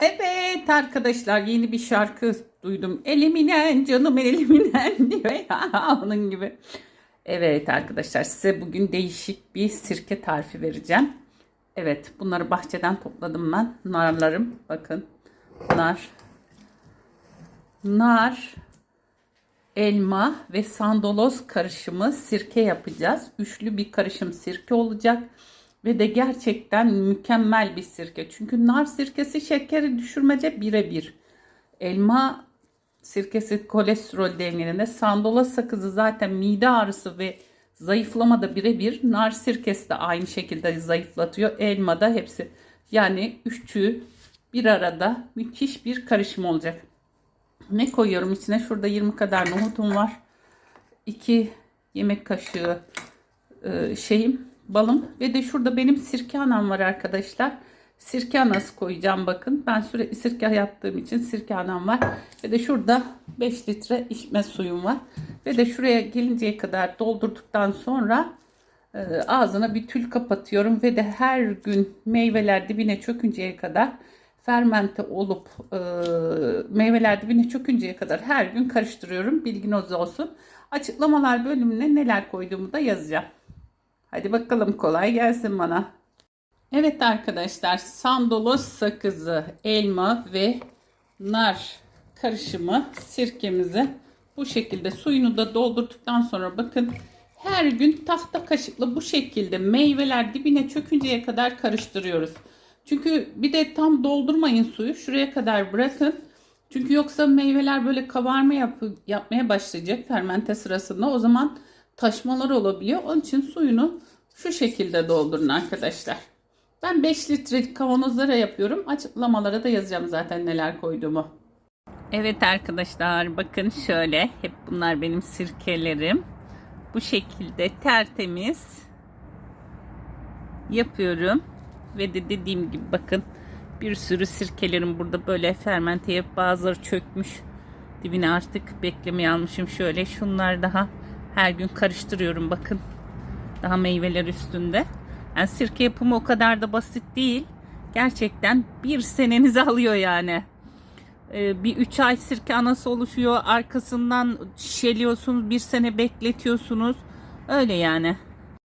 Evet arkadaşlar yeni bir şarkı duydum. Eliminen canım eliminen diyor ya onun gibi. Evet arkadaşlar size bugün değişik bir sirke tarifi vereceğim. Evet bunları bahçeden topladım ben. Narlarım bakın. Nar. Nar, elma ve sandaloz karışımı sirke yapacağız. Üçlü bir karışım sirke olacak. Ve de gerçekten mükemmel bir sirke. Çünkü nar sirkesi şekeri düşürmece birebir. Elma sirkesi kolesterol dengelerinde. Sandaloz sakızı zaten mide ağrısı ve zayıflamada birebir. Nar sirkesi de aynı şekilde zayıflatıyor. Elma da hepsi. Yani üçü bir arada müthiş bir karışım olacak. Ne koyuyorum içine? Şurada 20 kadar nohutum var. 2 yemek kaşığı e, şeyim balım ve de şurada benim sirke anam var arkadaşlar. Sirke anası koyacağım bakın. Ben sürekli sirke yaptığım için sirke anam var. Ve de şurada 5 litre içme suyum var. Ve de şuraya gelinceye kadar doldurduktan sonra e, ağzına bir tül kapatıyorum. Ve de her gün meyveler dibine çökünceye kadar fermente olup e, meyveler dibine çökünceye kadar her gün karıştırıyorum. Bilginiz olsun. Açıklamalar bölümüne neler koyduğumu da yazacağım. Hadi bakalım kolay gelsin bana. Evet arkadaşlar sandaloz sakızı, elma ve nar karışımı sirkemizi bu şekilde suyunu da doldurduktan sonra bakın her gün tahta kaşıkla bu şekilde meyveler dibine çökünceye kadar karıştırıyoruz. Çünkü bir de tam doldurmayın suyu şuraya kadar bırakın. Çünkü yoksa meyveler böyle kabarma yap yapmaya başlayacak fermente sırasında. O zaman taşmalar olabiliyor. Onun için suyunu şu şekilde doldurun arkadaşlar. Ben 5 litrelik kavanozlara yapıyorum. Açıklamalara da yazacağım zaten neler koyduğumu. Evet arkadaşlar bakın şöyle. Hep bunlar benim sirkelerim. Bu şekilde tertemiz yapıyorum. Ve de dediğim gibi bakın bir sürü sirkelerim burada böyle fermente yapıp bazıları çökmüş. Dibine artık beklemeye almışım şöyle. Şunlar daha her gün karıştırıyorum bakın. Daha meyveler üstünde. Yani sirke yapımı o kadar da basit değil. Gerçekten bir senenizi alıyor yani. Ee, bir üç ay sirke anası oluşuyor. Arkasından şişeliyorsunuz. Bir sene bekletiyorsunuz. Öyle yani.